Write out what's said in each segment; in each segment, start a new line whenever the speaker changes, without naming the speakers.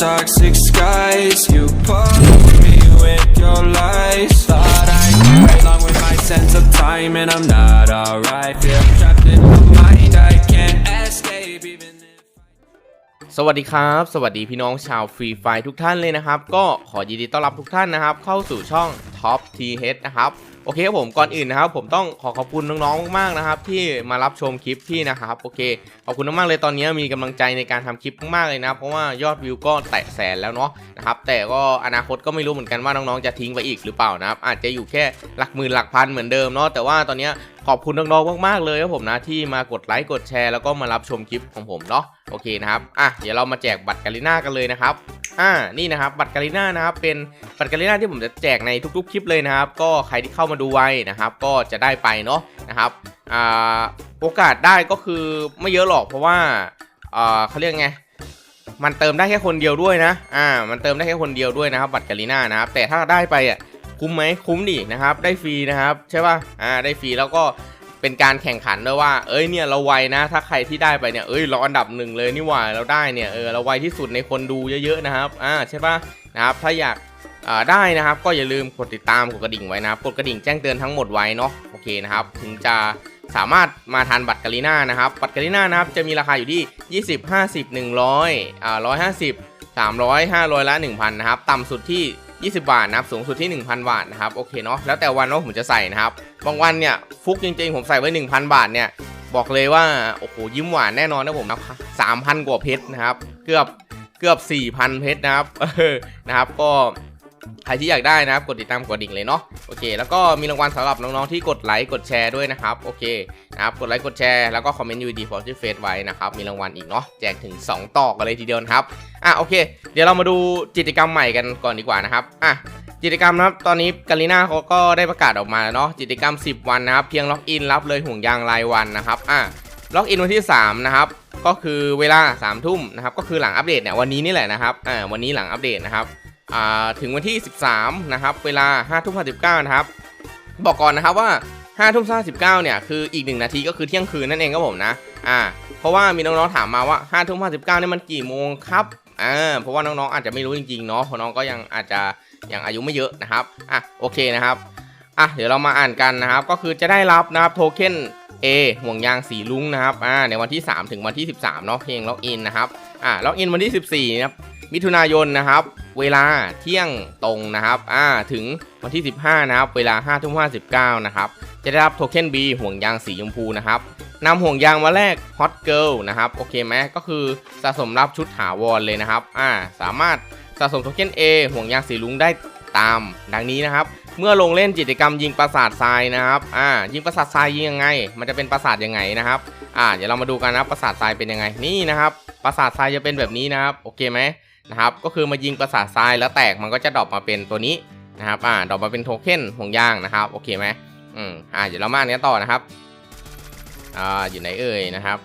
toxic skies. You pollute me with your lies. Thought I get along with my sense of time, and I'm not alright. Feel trapped in my mind, I can't escape even
สวัสดีครับ สวัสดีพี่น้องชาวฟรีไฟทุกท่านเลยนะครับ ก็ขอยินดีต้อนรับทุกท่านนะครับ เข้าสู่ช่อง Top T H นะครับ โอเคครับผมก่อนอื่นนะครับผมต้องขอขอบคุณน้องๆมากๆนะครับ ที่มารับชมคลิปที่นะครับโอเคขอบคุณมากๆเลยตอนนี้มีกำลังใจในการทำคลิปมากๆเลยนะเพราะว่ายอดวิวก็แตะแสนแล้วเนาะนะครับแต่ก็อนาคตก็ไม่รู้เหมือนกันว่าน้องๆจะทิ้งไปอีกหรือเปล่านะครับอาจจะอยู่แค่หลักหมื่นหลักพันเหมือนเดิมเนาะแต่ว่าตอนนี้ขอบคุณน้องๆมากๆเลยครับผมนะที่มากดไลค์กดแชร์แล้วก็มารับชมคลิปของผมเนาะโอเคนะครับอะเดี๋ยวเรามาแจกบัตรกาลิน่ากันเลยนะครับอ่านี่นะครับบัตรกาลิน่านะครับเป็นบัตรกาลิน่าที่ผมจะแจกในทุกๆคลิปเลยนะครับ ก็ใครที่เข้ามาดูไว้นะครับ ก็จะได้ไปเนาะนะครับอ่าโอกาสได้ก็คือไม่เยอะหรอกเพราะว่าอ่าเขาเรียกไงมันเติมได้แค่คนเดียวด้วยนะ อ่า มันเติมได้แค่คนเดียวด้วยนะครับ บัตรกาลิน่านะครับ แต่ถ้าได้ไปอะ คุ้มไหมคุ้มดินะครับ ได้ฟรีนะครับ ใช่ป่ะอ่าได้ฟรีแล้วก็เป็นการแข่งขันด้วยว่า เอ้ยเนี่ยเราไวนะ ถ้าใครที่ได้ไปเนี่ยเอ้ยเราอันดับหนึ่งเลยนี่หว่าเราได้เนี่ยเออเราไวที่สุดในคนดูเยอะๆนะครับอ่าใช่ป่ะนะครับถ้าอยากอ่าได้นะครับก็อย่าลืมกดติดตามกดกระดิ่งไว้นะครับกดกระดิ่งแจ้งเตือนทั้งหมดไว้เนาะโอเคนะครับถึงจะสามารถมาทานบัตรกาลิน่านะครับบัตรกาลิน่านะครับจะมีราคาอยู่ที่ 20 50 100อ่า150 300 500ละ 1,000 นะครับ ต่ำสุดที่ 20 บาทนะครับสูงสุดที่ 1,000 บาทนะครับโอเคเนาะแล้วแต่วันว่าผมจะใส่นะครับบางวันเนี่ยฟุกจริงๆ ผมใส่ไว้ 1,000 บาทเนี่ยบอกเลยว่าโอ้โหยิ้มหวานแน่นอนนะผมนะ3,000กว่าเพชรนะครับ เกือบเกือบ4,000เพชรนะครับนะครับก็ ใครที่อยากได้นะครับกดติดตามกดดิ่งเลยเนาะโอเค แล้วก็มีรางวัลสำหรับน้องๆที่กดไลค์กดแชร์ด้วยนะครับโอเคนะครับกดไลค์กดแชร์แล้วก็คอมเมนต์ยูดีฟอร์ที่เฟซไว้นะครับมีรางวัลอีกเนาะแจกถึง 2 ต่อกันเลยทีเดียวนะครับอะโอเค เดี๋ยวเรามาดูกิจกรรมใหม่กันก่อนดีกว่านะครับอะกิจกรรมนะครับตอนนี้กาลิน่าเขาก็ได้ประกาศออกมาแล้วเนาะกิจกรรม 10 วันนะครับเพียงล็อกอินรับเลยห่วงยางรายวันนะครับอะล็อกอินวันที่ 3 นะครับ ก็คือเวลา3ามทุ่มนะครับ ก็คือหลังอัปเดตเนี่ยวันนี้นี่แหละนะครับ อ่า วันนี้หลังอัปเดตนะครับ ถึงวันที่ 13 นะครับ เวลา5ทุ่ม59นะครับ บอกก่อนนะครับว่า5ทุ่ม59เนี่ย คืออีก 1 นาทีก็คือเที่ยงคืนนั่นเองครับผมนะ อ่า เพราะว่ามีน้องๆถามมาว่า5ทุ่ม59เนี่ยมันกี่โมงครับ อ่า เพราะว่าน้องๆอาจจะไม่รู้จริงๆเนาะ เพราะน้องก็ยังอาจจะยังอายุไม่เยอะนะครับ อะ โอเคนะครับ อะ เดี๋ยวเรามาอ่านกันนะครับ ก็คือจะได้รับนะครับโทเค็น A ห่วงยางสีลุงนะครับ อ่า ในวันที่ 3 ถึงวันที่ 13เนาะเพลงล็อกอินนะครับ อ่า ล็อกอินวันที่ 14นะครับ มิถุนายนนะครับ เวลาเที่ยงตรงนะครับอ่าถึงวันที่ 15 นะครับ เวลา5ทุ่ม59 นะครับ จะได้รับโทเค็น B ห่วงยางสีชมพูนะครับนำห่วงยางมาแลก Hot Girl นะครับ โอเคไหมก็คือสะสมรับชุดถาวรเลยนะครับอ่าสามารถสะสมโทเค็น A ห่วงยางสีลุงได้ตาม ดังนี้นะครับ เมื่อลงเล่นกิจกรรมยิงปราสาททรายนะครับอ่ายิงปราสาททรายยิงยังไง มันจะเป็นปราสาทยังไงนะครับอ่าเดี๋ยวเรามาดูกันนะปราสาททรายเป็นยังไงนี่นะครับปราสาททรายจะเป็นแบบนี้นะครับ โอเคไหม นะครับก็คือมายิงปราสาททรายแล้วแตกมันก็จะดรอปมาเป็นตัวนี้นะครับอ่าดรอปมาเป็นโทเค็นห่วงยางนะครับโอเคไหมอืมอ่าเดี๋ยวเรามาอันนี้ต่อนะครับอ่าอยู่ไหนเอ่ยนะครับ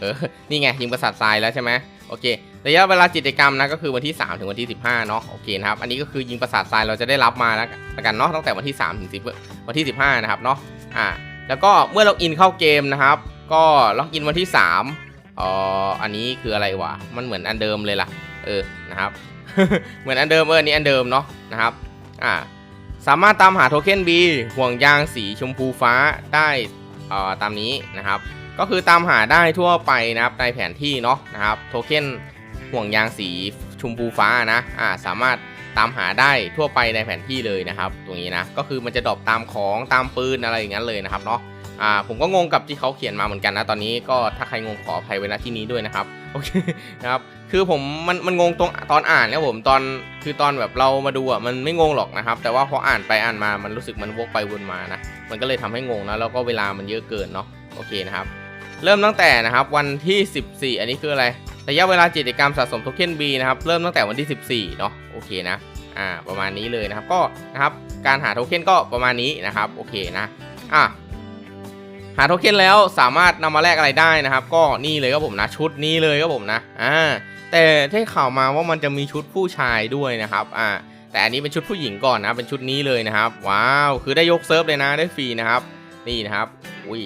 เออนี่ไงยิงปราสาททรายแล้วใช่ไหมโอเคระยะเวลากิจกรรมนะก็คือวันที่ 3 ถึงวันที่ 15เนาะโอเคนะครับอันนี้ก็คือยิงปราสาททรายเราจะได้รับมาแล้วกันเนาะตั้งแต่วันที่ 3 ถึง 10 วันที่ 15 นะครับเนาะอ่าแล้วก็เมื่อล็อกอินเข้าเกมนะครับ ก็ล็อกอินวันที่3อ๋ออันนี้คืออะไรวะมันเหมือนอันเดิมเลยล่ะ เออนะครับ เหมือนอันเดิมเออนนี้อันเดิมเนาะนะครับอ่าสามารถตามหาโทเค็น B ห่วงยางสีชมพูฟ้าได้เอ่อตามนี้นะครับ ก็คือตามหาได้ทั่วไปนะครับในแผนที่เนาะนะครับโทเค็นห่วงยางสีชมพูฟ้านะอ่าสามารถตามหาได้ทั่วไปในแผนที่เลยนะครับ ตรงนี้นะก็คือมันจะดรอปตามของตามปืนอะไรอย่างนั้นเลยนะครับเนาะอ่าผมก็งงกับที่เขาเขียนมาเหมือนกันนะตอนนี้ก็ถ้าใครงงขออภัยไว้ณที่นี้ด้วยนะครับโอเคนะครับ คือผมมันมันงงตรงตอนอ่านนะผมตอนคือตอนแบบเรามาดูอะมันไม่งงหรอกนะครับ แต่ว่าพออ่านไปอ่านมามันรู้สึกมันวกไปวนมานะมันก็เลยทำให้งงนะแล้วก็เวลามันเยอะเกินเนาะโอเคนะครับ เริ่มตั้งแต่นะครับวันที่ 14 อันนี้คืออะไรระยะเวลากิจกรรมสะสมโทเค็น B นะครับเริ่มตั้งแต่วันที่ 14เนาะโอเคนะอ่าประมาณนี้เลยนะครับก็นะครับการหาโทเค็นก็ประมาณนี้นะครับโอเคนะอะหาโทเค็นแล้วสามารถนำมาแลกอะไรได้นะครับ ก็นี่เลยครับผมนะชุดนี้เลยครับผมนะอ่า แต่ได้ข่าวมาว่ามันจะมีชุดผู้ชายด้วยนะครับอ่าแต่อันนี้เป็นชุดผู้หญิงก่อนนะเป็นชุดนี้เลยนะครับ ว้าวคือได้ยกเซิร์ฟเลยนะได้ฟรีนะครับ นี่นะครับอุ้ย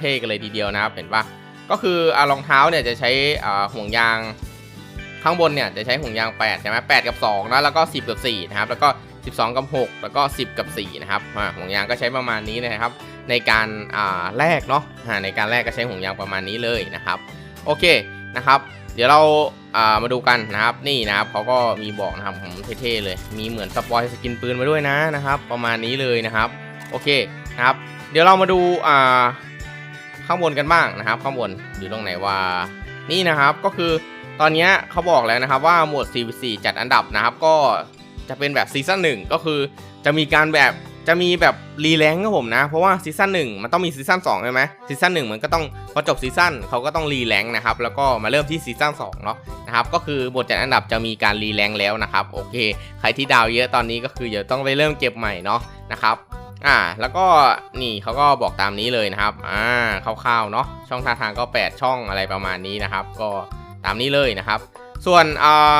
เท่ๆกันเลยทีเดียวนะครับเห็นปะก็คืออรองเท้าเนี่ยจะใช้ห่วงยางข้างบนเนี่ยจะใช้ห่วงยาง8ใช่ไหม8กับ2นะแล้วก็ 10 กับ 4 นะครับ แล้วก็ 12 กับ 6 แล้วก็ 10 กับ 4 นะครับห่วงยางก็ใช้ประมาณนี้นะครับ ในการแลกเนาะในการแลกก็ใช้ห่วงยางประมาณนี้เลยนะครับ โอเคนะครับ เดี๋ยวเราอ่ามาดูกันนะครับนี่นะครับเขาก็มีบอกนะครับผมเท่ๆเลย มีเหมือนสปอยสกินปืนมาด้วยนะนะครับ ประมาณนี้เลยนะครับโอเคนะครับ เดี๋ยวเรามาดูอ่าข้างบนกันบ้างนะครับ ข้างบนอยู่ตรงไหนว่า นี่นะครับก็คือตอนนี้เขาบอกแล้วนะครับว่าหมวด CVC จัดอันดับนะครับ ก็จะเป็นแบบซีซั่นหนึ่งก็คือจะมีการแบบ จะมีแบบรีแลงค์ครับผมนะ เพราะว่าซีซั่นหนึ่งมันต้องมีซีซั่นสองใช่ไหมซีซั่นหนึ่งมันก็ต้องพอจบซีซั่นเขาก็ต้องรีแลงค์นะครับแล้วก็มาเริ่มที่ซีซั่นสองเนาะนะครับก็คือหมวดจัดอันดับจะมีการรีแลงค์แล้วนะครับโอเค ใครที่ดาวเยอะตอนนี้ก็คือเดี๋ยวต้องไปเริ่มเก็บใหม่เนาะนะครับอ่าแล้วก็นี่เขาก็บอกตามนี้เลยนะครับอ่าคร่าวๆเนาะช่องท่าทางก็ 8 ช่องอะไรประมาณนี้นะครับ ก็ตามนี้เลยนะครับ ส่วนอ่า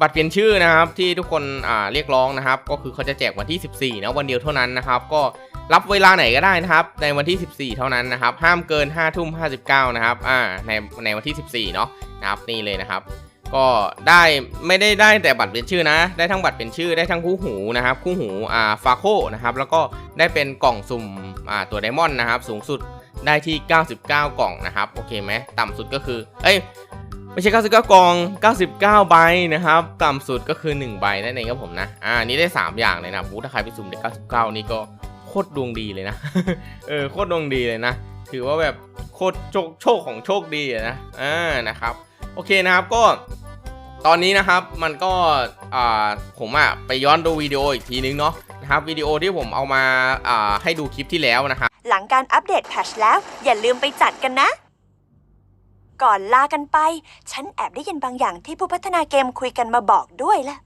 บัตรเปลี่ยนชื่อนะครับที่ทุกคนอ่าเรียกร้องนะครับ ก็คือเขาจะแจกวันที่ 14นะวันเดียวเท่านั้นนะครับก็รับเวลาไหนก็ได้นะครับ ในวันที่ 14 เท่านั้นนะครับ ห้ามเกิน5ทุ่ม59นะครับอ่าในในวันที่ 14 เนาะนะครับนี่เลยนะครับ ก็ได้ไม่ได้ได้แต่บัตรเป็นชื่อนะ ได้ทั้งบัตรเป็นชื่อได้ทั้งคู่หูนะครับคู่หูอ่าฟาโคนะครับแล้วก็ได้เป็นกล่องสุ่มอ่าตัวไดมอนด์นะครับ สูงสุดได้ที่ 99 กล่องนะครับ โอเคไหมต่ำสุดก็คือ เอ้ย ไม่ใช่ 99 กล่อง 99 ใบนะครับต่ำสุดก็คือ 1 ใบนั่นเองครับผมนะ อ่า นี่ได้ 3 อย่างเลยนะบูถ้าใครไปสุ่มได้99 นี่ก็โคตรดวงดีเลยนะ เออ โคตรดวงดีเลยนะ ถือว่าแบบโคตรโชคโชคของโชคดีอะนะ อ่า นะครับ โอเคนะครับ ก็ ตอนนี้นะครับ มันก็ อ่า ผมอะไปย้อนดูวิดีโออีกทีนึงเนาะ นะครับ วิดีโอที่ผมเอามา อ่า ให้ดูคลิปที่แล้วนะครับ
หลังการอัปเดตแพทชแล้ว อย่าลืมไปจัดกันนะ ก่อนลากันไป ฉันแอบได้ยินบางอย่างที่ผู้พัฒนาเกมคุยกันมาบอกด้วยละ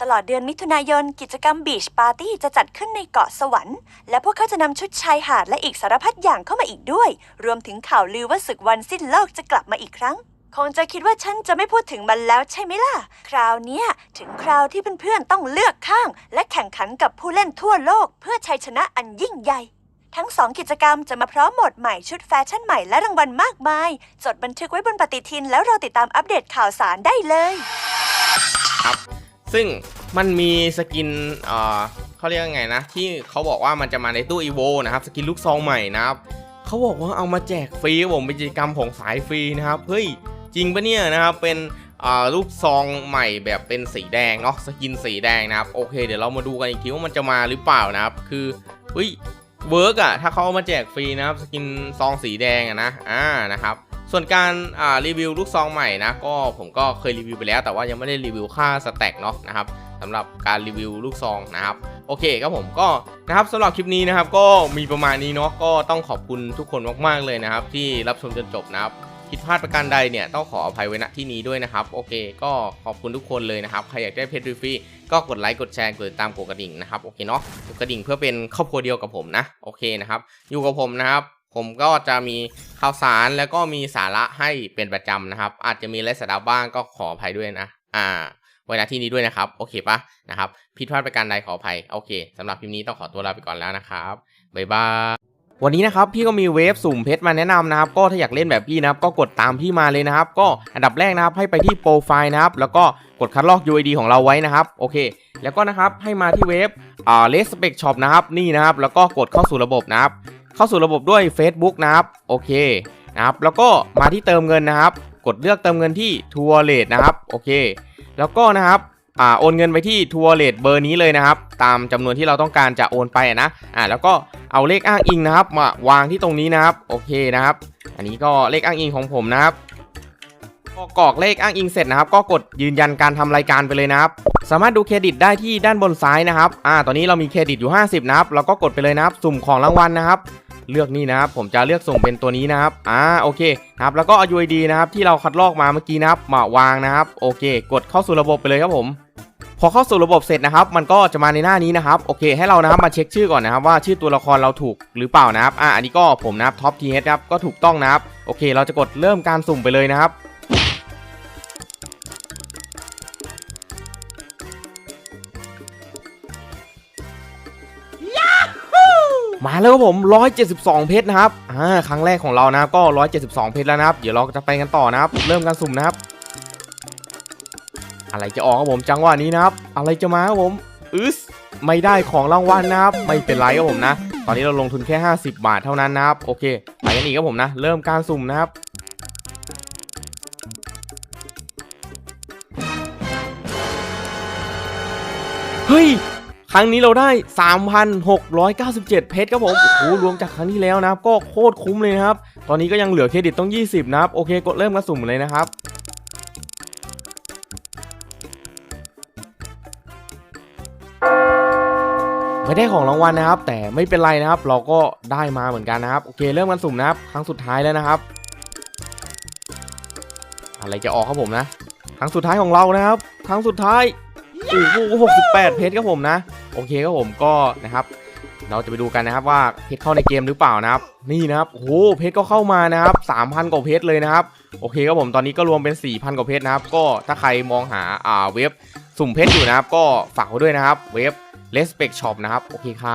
ตลอดเดือนมิถุนายนกิจกรรมบีชปาร์ตี้จะจัดขึ้นในเกาะสวรรค์ และพวกเขาจะนำชุดชายหาดและอีกสารพัดอย่างเข้ามาอีกด้วย รวมถึงข่าวลือว่าศึกวันสิ้นโลกจะกลับมาอีกครั้ง คงจะคิดว่าฉันจะไม่พูดถึงมันแล้วใช่ไหมล่ะ คราวนี้ถึงคราวที่เพื่อนๆต้องเลือกข้าง และแข่งขันกับผู้เล่นทั่วโลก เพื่อชัยชนะอันยิ่งใหญ่ ทั้งสองกิจกรรมจะมาพร้อมหมดใหม่ชุดแฟชั่นใหม่และรางวัลมากมาย จดบันทึกไว้บนปฏิทินแล้วรอติดตามอัปเดตข่าวสารได้เลยครับ
ซึ่งมันมีสกินเอ่อเขาเรียกยังไงนะ ที่เขาบอกว่ามันจะมาในตู้อีโวนะครับ สกินลูกซองใหม่นะครับเขาบอกว่าเอามาแจกฟรีผมเป็นกิจกรรมของสายฟรีนะครับเฮ้ยจริงปะเนี่ยนะครับเป็นอ่าลูกซองใหม่แบบเป็นสีแดงเนาะสกินสีแดงนะครับโอเค เดี๋ยวเรามาดูกันอีกทีว่ามันจะมาหรือเปล่านะครับ คือเฮ้ย เวิร์กอะถ้าเขาเอามาแจกฟรีนะครับสกินซองสีแดงอะนะอ่านะครับ ส่วนการอ่ารีวิวลูกซองใหม่นะก็ผมก็เคยรีวิวไปแล้ว แต่ว่ายังไม่ได้รีวิวค่าสแต็กเนาะนะครับสำหรับการรีวิวลูกซองนะครับโอเคครับผมก็นะครับสำหรับคลิปนี้นะครับก็มีประมาณนี้เนาะก็ต้องขอบคุณทุกคนมากๆเลยนะครับ ที่รับชมจนจบนะครับ ผิดพลาดประการใดเนี่ยต้องขออภัยไว้ณที่นี้ด้วยนะครับ โอเค ก็ขอบคุณทุกคนเลยนะครับ ใครอยากได้เพจฟรีก็กดไลค์กดแชร์กดติดตามกดกระดิ่งนะครับโอเคเนาะกดกระดิ่งเพื่อเป็นครอบครัวเดียวกับผมนะโอเคนะครับ อยู่กับผมนะครับ ผมก็จะมีข่าวสารแล้วก็มีสาระให้เป็นประจำนะครับ อาจจะมีไร้สาระบ้างก็ขออภัยด้วยนะ อ่าไว้ณที่นี้ด้วยนะครับ โอเคปะนะครับผิดพลาดประการใดขออภัยโอเคสำหรับคลิปนี้ต้องขอตัวลาไปก่อนแล้วนะครับบ๊ายบาย วันนี้นะครับพี่ก็มีเวฟสุ่มเพชรมาแนะนำนะครับ ก็ถ้าอยากเล่นแบบพี่นะครับก็กดตามพี่มาเลยนะครับ ก็อันดับแรกนะครับให้ไปที่โปรไฟล์นะครับ แล้วก็กดคัดลอก UID ของเราไว้นะครับโอเค แล้วก็นะครับให้มาที่เว็บอ่า Let's Spec Shop นะครับนี่นะครับ แล้วก็กดเข้าสู่ระบบนะครับ เข้าสู่ระบบด้วย Facebook นะครับโอเคนะครับแล้วก็มาที่เติมเงินนะครับ กดเลือกเติมเงินที่ทัวร์เลทนะครับโอเค แล้วก็นะครับ อ่าโอนเงินไปที่ทัวร์เลทเบอร์นี้เลยนะครับ ตามจำนวนที่เราต้องการจะโอนไปนะอ่าแล้วก็เอาเลขอ้างอิงนะครับ มาวางที่ตรงนี้นะครับ โอเคนะครับ อันนี้ก็เลขอ้างอิงของผมนะครับพอกรอกเลขอ้างอิงเสร็จนะครับ ก็กดยืนยันการทำรายการไปเลยนะครับ สามารถดูเครดิตได้ที่ด้านบนซ้ายนะครับอ่าตอนนี้เรามีเครดิตอยู่ 50 นะครับ เราก็กดไปเลยนะครับ สุ่มของรางวัลนะครับ เลือกนี่นะครับผมจะเลือกส่งเป็นตัวนี้นะครับอ่าโอเคนะครับแล้วก็เอา UID นะครับที่เราคัดลอกมาเมื่อกี้นะครับมาวางนะครับโอเค กดเข้าสู่ระบบไปเลยครับผมพอเข้าสู่ระบบเสร็จนะครับมันก็จะมาในหน้านี้นะครับโอเค ให้เรานะครับมาเช็คชื่อก่อนนะครับว่าชื่อตัวละครเราถูกหรือเปล่านะครับอ่าอันนี้ก็ผมนะครับท็อปทีเอสครับก็ถูกต้องนะครับโอเค เราจะกดเริ่มการสุ่มไปเลยนะครับ แล้วครับผม 172 เพชรนะครับ อ่า ครั้งแรกของเรานะครับ ก็ 172 เพชรแล้วนะครับ เดี๋ยวเราจะไปกันต่อนะครับ เริ่มการสุ่มนะครับ อะไรจะออกครับผม จังหวะนี้นะครับ อะไรจะมาครับผม อึสไม่ได้ของรางวัลนะครับ ไม่เป็นไรครับผมนะ ตอนนี้เราลงทุนแค่ 50 บาทเท่านั้นนะครับ โอเค ไปกันอีกครับผมนะ เริ่มการสุ่มนะครับเฮ้ย รั้งนี้เราได้ 3,697 เพชรครับผมโอ้โหรวมจากครั้งที่แล้วนะครับ ก็โคตรคุ้มเลยนะครับ ตอนนี้ก็ยังเหลือเครดิตต้อง 20 นะครับ โอเค กดเริ่มกระสุ่มเลยนะครับไม่ได้ของรางวัลนะครับ แต่ไม่เป็นไรนะครับ เราก็ได้มาเหมือนกันนะครับ โอเค เริ่มกันสุ่มนะครับ ครั้งสุดท้ายแล้วนะครับ อะไรจะออกครับผมนะ ครั้งสุดท้ายของเรานะครับ ครั้งสุดท้าย โอ้โห68เพชรครับผมนะ โอเคครับผมก็นะครับ เราจะไปดูกันนะครับว่าเพชรเข้าในเกมหรือเปล่านะครับ นี่นะครับโอ้โหเพชรก็เข้ามานะครับ3,000กว่าเพชรเลยนะครับ โอเคครับผมตอนนี้ก็รวมเป็น4,000กว่าเพชรนะครับ ก็ถ้าใครมองหาอ่าเว็บสุ่มเพชรอยู่นะครับ ก็ฝากไว้ด้วยนะครับ เว็บ Respect Shop นะครับ โอเคครับ